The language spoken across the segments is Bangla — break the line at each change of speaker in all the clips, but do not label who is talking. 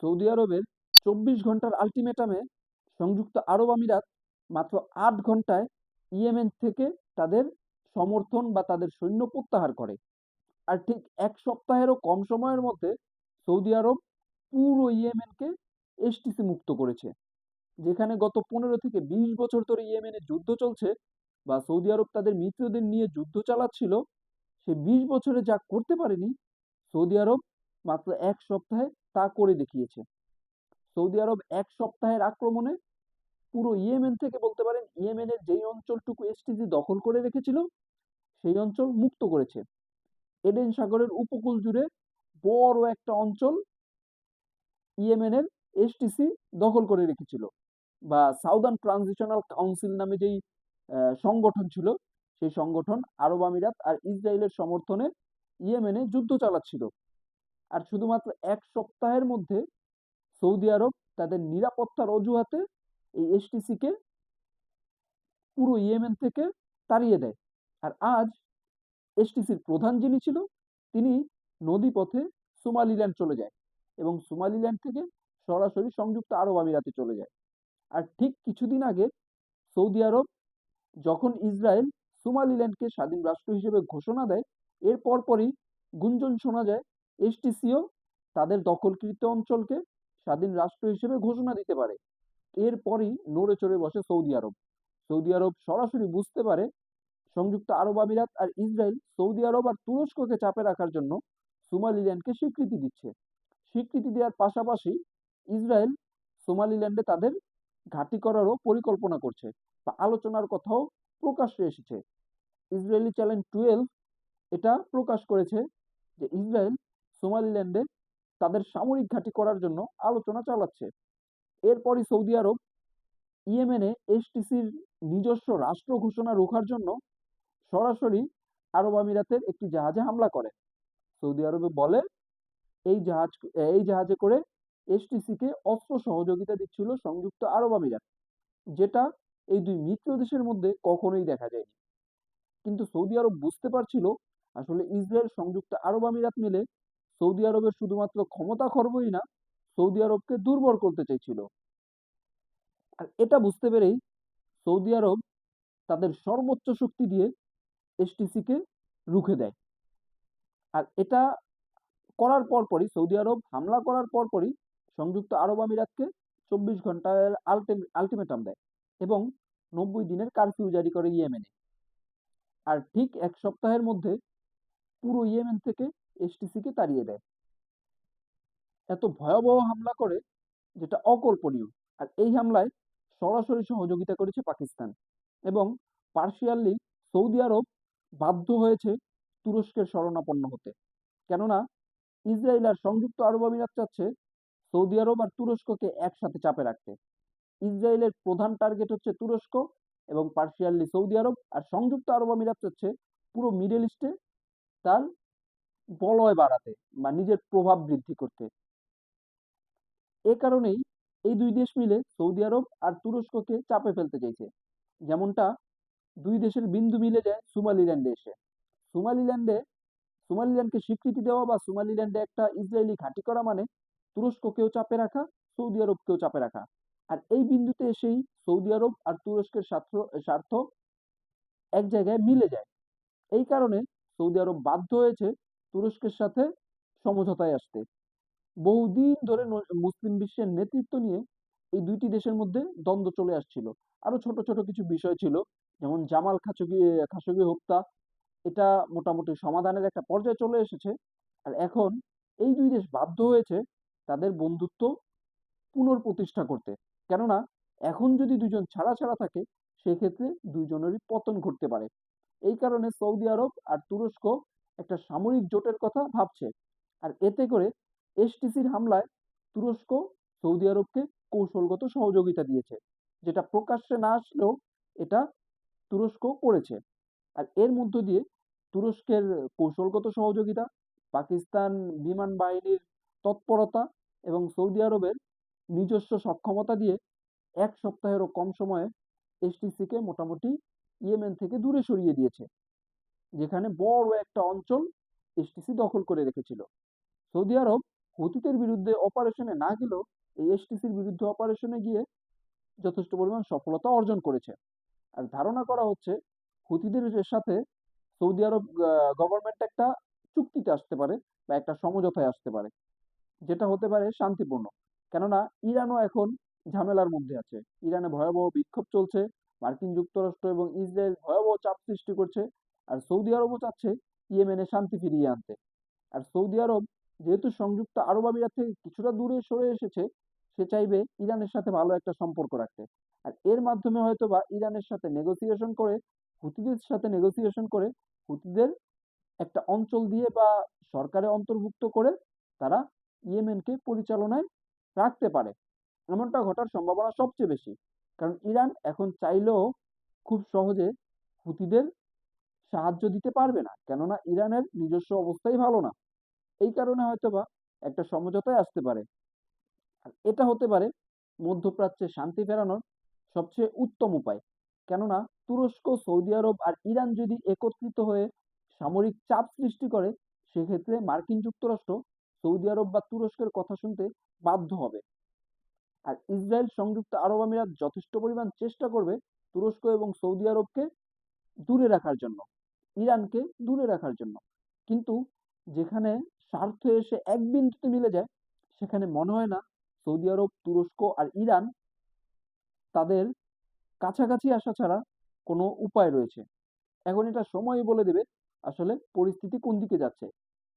সৌদি আরবের চব্বিশ ঘণ্টার আলটিমেটামে সংযুক্ত আরব আমিরাত মাত্র আট ঘন্টায় ইয়েমেন থেকে তাদের সমর্থন বা তাদের সৈন্য প্রত্যাহার করে। আর ঠিক এক সপ্তাহেরও কম সময়ের মধ্যে সৌদি আরব পুরো ইয়েমেনকে এসটিসি মুক্ত করেছে, যেখানে গত পনেরো থেকে বিশ বছর ধরে ইয়েমেনে যুদ্ধ চলছে বা সৌদি আরব তাদের মিত্রদের নিয়ে যুদ্ধ চালাচ্ছিল, সে বিশ বছরে যা করতে পারেনি, সৌদি আরব মাত্র এক সপ্তাহে তা করে দেখিয়েছে। সৌদি আরব এক সপ্তাহের আক্রমণে পুরো ইয়েমেন থেকে বলতে পারেন ইয়েমেনের যেই অঞ্চলটুকু এসটিসি দখল করে রেখেছিল, সেই অঞ্চল মুক্ত করেছে। এডেন সাগরের উপকূল জুড়ে বড় একটা অঞ্চল ইয়েমেনের এসটিসি দখল করে রেখেছিল বা সাউদার্ন ট্রানজিশনাল কাউন্সিল নামে যেই সংগঠন ছিল, সেই সংগঠন আরব আমিরাত আর ইসরায়েলের সমর্থনে ইয়েমেনে যুদ্ধ চালাচ্ছিল। আর শুধুমাত্র এক সপ্তাহের মধ্যে সৌদি আরব তাদের নিরাপত্তার অজুহাতে এই এসটিসিকে পুরো ইয়েমেন থেকে তাড়িয়ে দেয়। আর আজ এসটিসির প্রধান যিনি ছিল, তিনি নদীপথে সোমালিল্যান্ড চলে যায় এবং সোমালিল্যান্ড থেকে সরাসরি সংযুক্ত আরব আমিরাতে চলে যায়। আর ঠিক কিছুদিন আগে সৌদি আরব যখন ইসরায়েল সোমালিল্যান্ডকে স্বাধীন রাষ্ট্র হিসেবে ঘোষণা দেয়, এর পরপরই গুঞ্জন শোনা যায় এসটিসিও তাদের দখলকৃত অঞ্চলকে স্বাধীন রাষ্ট্র হিসেবে ঘোষণা দিতে পারে। এরপরই নড়ে চড়ে বসে সৌদি আরব। সৌদি আরব সরাসরি বুঝতে পারে সংযুক্ত আরব আমিরাত আর ইসরায়েল সৌদি আরব আর তুরস্ককে চাপে রাখার জন্য সোমালিল্যান্ডকে স্বীকৃতি দিচ্ছে। স্বীকৃতি দেওয়ার পাশাপাশি ইসরায়েল সোমালিল্যান্ডে তাদের ঘাঁটি করারও পরিকল্পনা করছে বা আলোচনার কথাও প্রকাশ্যে এসেছে। ইসরায়েলি চ্যানেল টুয়েলভ এটা প্রকাশ করেছে যে ইসরায়েল সোমালিল্যান্ডে তাদের সামরিক ঘাঁটি করার জন্য আলোচনা চালাচ্ছে। এরপরই সৌদি আরব, ইয়েমেনে এসটিসির নিজস্ব রাষ্ট্র ঘোষণা রোখার জন্য সরাসরি আরব আমিরাতের একটি জাহাজে হামলা করে। সৌদি আরবে বলে, এই জাহাজ, এই জাহাজে করে এসটিসিকে অস্ত্র সহযোগিতা দিচ্ছিল সংযুক্ত আরব আমিরাত, যেটা এই দুই মিত্র দেশের মধ্যে কখনোই দেখা যায়নি। কিন্তু সৌদি আরব বুঝতে পারছিল, আসলে ইসরায়েল সংযুক্ত আরব আমিরাত মিলে সৌদি আরবের শুধুমাত্র ক্ষমতা খর্বই না, সৌদি আরবকে দুর্বল করতে চাইছিল আর এটা বুঝতে পেরেই সৌদি আরব তাদের সর্বোচ্চ শক্তি দিয়ে এসটিসিকে রুখে দেয়। আর এটা করার পরপরই, সৌদি আরব হামলা করার পরপরই সংযুক্ত আরব আমিরাতকে চব্বিশ ঘণ্টার আলটিমেটাম দেয় এবং নব্বই দিনের কারফিউ জারি করে ইয়েমেনে। আর ঠিক এক সপ্তাহের মধ্যে পুরো ইয়েমেন থেকে এসটিসিকে তাড়িয়ে দেয়। এত ভয়াবহ হামলা করে যেটা অকল্পনীয়। আর এই হামলায় সরাসরি সহযোগিতা করেছে পাকিস্তান এবং পার্শিয়ালি সৌদি আরব বাধ্য হয়েছে তুরস্কের শরণাপন্ন হতে। কেননা, ইসরায়েল আর সংযুক্ত আরব আমিরাত চাচ্ছে সৌদি আরব আর তুরস্ককে একসাথে চাপে রাখতে। ইসরায়েলের প্রধান টার্গেট হচ্ছে তুরস্ক এবং পার্শিয়ালি সৌদি আরব আর সংযুক্ত আরব আমিরাত চাচ্ছে পুরো মিডল ইস্টে তার বলয় বাড়াতে বা নিজের প্রভাব বৃদ্ধি করতে। এ কারণেই এই দুই দেশ মিলে সৌদি আরব আর তুরস্ককে চাপে ফেলতে চাইছে। যেমনটা দুই দেশের বিন্দু মিলে যায় সুমালিল্যান্ডে এসে। সুমালিল্যান্ডে, সুমালিল্যান্ডকে স্বীকৃতি দেওয়া বা সুমালিল্যান্ডে একটা ইসরায়েলি ঘাঁটি করা মানে তুরস্ককেও চাপে রাখা, সৌদি আরবকেও চাপে রাখা। আর এই বিন্দুতে এসেই সৌদি আরব আর তুরস্কের স্বার্থ স্বার্থ এক জায়গায় মিলে যায়। এই কারণে সৌদি আরব বাধ্য হয়েছে তুরস্কের সাথে সমঝোতায় আসতে। বহুদিন ধরে মুসলিম বিশ্বের নেতৃত্ব নিয়ে এই দুইটি দেশের মধ্যে দ্বন্দ্ব চলে আসছিল। আরও ছোট ছোট কিছু বিষয় ছিল, যেমন জামাল খাশোগি খাশোগি হত্যা। এটা মোটামুটি সমাধানের একটা পর্যায়ে চলে এসেছে। আর এখন এই দুই দেশ বাধ্য হয়েছে তাদের বন্ধুত্ব পুনঃপ্রতিষ্ঠা করতে। কেননা, এখন যদি দুজন ছাড়া ছাড়া থাকে, সেক্ষেত্রে দুইজনেরই পতন ঘটতে পারে। এই কারণে সৌদি আরব আর তুরস্ক একটা সামরিক জোটের কথা ভাবছে। আর এতে করে এসটিসির হামলায় তুরস্ক, সৌদি আরবকে কৌশলগত সহযোগিতা দিয়েছে, যেটা প্রকাশ্যে না আসলেও এটা তুরস্ক করেছে। আর এর মধ্য দিয়ে তুরস্কের কৌশলগত সহযোগিতা, পাকিস্তান বিমান বাহিনীর তৎপরতা এবং সৌদি আরবের নিজস্ব সক্ষমতা দিয়ে এক সপ্তাহেরও কম সময়ে এসটিসিকে মোটামুটি ইয়েমেন থেকে দূরে সরিয়ে দিয়েছে। যেখানে বড় একটা অঞ্চল এসটিসি দখল করে রেখেছিল। সৌদি আরব হুতিদের বিরুদ্ধে অপারেশনে না গেলেও এই এসটিসির বিরুদ্ধে অপারেশনে গিয়ে যথেষ্ট পরিমাণ সফলতা অর্জন করেছে। আর ধারণা করা হচ্ছে হুতিদের সাথে সৌদি আরব গভর্নমেন্ট একটা চুক্তিতে আসতে পারে বা একটা সমঝোতায় আসতে পারে, যেটা হতে পারে শান্তিপূর্ণ। কেননা ইরানও এখন ঝামেলার মধ্যে আছে। ইরানে ভয়াবহ বিক্ষোভ চলছে, মার্কিন যুক্তরাষ্ট্র এবং ইসরায়েল ভয়াবহ চাপ সৃষ্টি করছে আর সৌদি আরবও চাচ্ছে ইয়েমেনে শান্তি ফিরিয়ে আনতে। আর সৌদি আরব যেহেতু সংযুক্ত আরব আমিরাত থেকে কিছুটা দূরে সরে এসেছে, সে চাইবে ইরানের সাথে ভালো একটা সম্পর্ক রাখতে। আর এর মাধ্যমে হয়তো বা ইরানের সাথে নেগোসিয়েশন করে, হুতিদের সাথে নেগোসিয়েশন করে, হুতিদের একটা অঞ্চল দিয়ে বা সরকারে অন্তর্ভুক্ত করে তারা ইয়েমেনকে পরিচালনায় রাখতে পারে। এমনটা ঘটার সম্ভাবনা সবচেয়ে বেশি। কারণ ইরান এখন চাইলেও খুব সহজে হুতিদের সাহায্য দিতে পারবে না। কেননা ইরানের নিজস্ব অবস্থাই ভালো না। এই কারণে হয়তোবা একটা সমঝোতায় আসতে পারে। আর এটা হতে পারে মধ্যপ্রাচ্যে শান্তি ফেরানোর সবচেয়ে উত্তম উপায়। কেননা তুরস্ক, সৌদি আরব আর ইরান যদি একত্রিত হয়ে সামরিক চাপ সৃষ্টি করে, সেক্ষেত্রে মার্কিন যুক্তরাষ্ট্র, সৌদি আরব বা তুরস্কের কথা শুনতে বাধ্য হবে। আর ইসরায়েল সংযুক্ত আরব আমিরাত যথেষ্ট পরিমাণ চেষ্টা করবে তুরস্ক এবং সৌদি আরবকে দূরে রাখার জন্য। ইরানকে দূরে রাখার জন্য। কিন্তু যেখানে স্বার্থ এসে এক বিন্দুতে মিলে যায়, সেখানে মনে হয় না সৌদি আরব, তুরস্ক আর ইরান তাদের কাছাকাছি আসা ছাড়া কোনো উপায় রয়েছে। এখন এটা সময়ই বলে দেবে আসলে পরিস্থিতি কোন দিকে যাচ্ছে।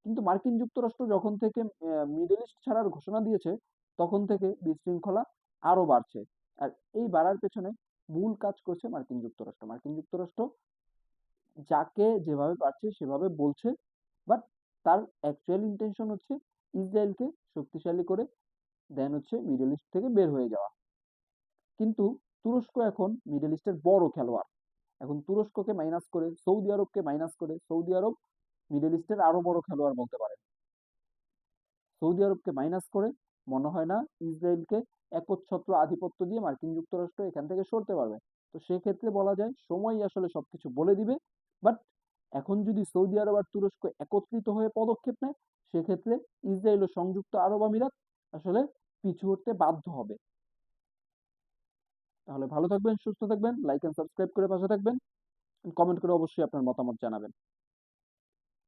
কিন্তু মার্কিন যুক্তরাষ্ট্র যখন থেকে মিডল ইস্ট ছাড়ার ঘোষণা দিয়েছে, তখন থেকে বিশৃঙ্খলা আরও বাড়ছে। আর এই বাড়ার পেছনে মূল কাজ করছে মার্কিন যুক্তরাষ্ট্র। মার্কিন যুক্তরাষ্ট্র যাকে যেভাবে পারছে সেভাবে বলছে। বাট তার অ্যাকচুয়াল ইন্টেনশন হচ্ছে ইসরায়েলকে শক্তিশালী করে দেন হচ্ছে মিডল ইস্ট থেকে বের হয়ে যাওয়া। কিন্তু তুরস্ক এখন মিডল ইস্টের বড় খেলোয়াড়। এখন তুরস্ককে মাইনাস করে, সৌদি আরবকে মাইনাস করে, সৌদি আরব মিডল ইস্টের আরও বড় খেলোয়াড় বলতে পারেন সৌদি আরবকে মাইনাস করে, মনে হয় না ইসরায়েলকে একচ্ছত্র আধিপত্য দিয়ে মার্কিন যুক্তরাষ্ট্র এখান থেকে সরতে পারবে। তো সেক্ষেত্রে বলা যায়, সময়ই আসলে সবকিছু বলে দিবে। বাট এখন যদি সৌদি আরব আর তুরস্ক একত্রিত হয়ে পদক্ষেপ নেয়, সেক্ষেত্রে ইসরায়েল ও সংযুক্ত আরব আমিরাত আসলে পিছু হতে বাধ্য হবে। তাহলে ভালো থাকবেন, সুস্থ থাকবেন লাইক এন্ড সাবস্ক্রাইব করে পাশে থাকবেন। কমেন্ট করে অবশ্যই আপনার মতামত জানাবেন।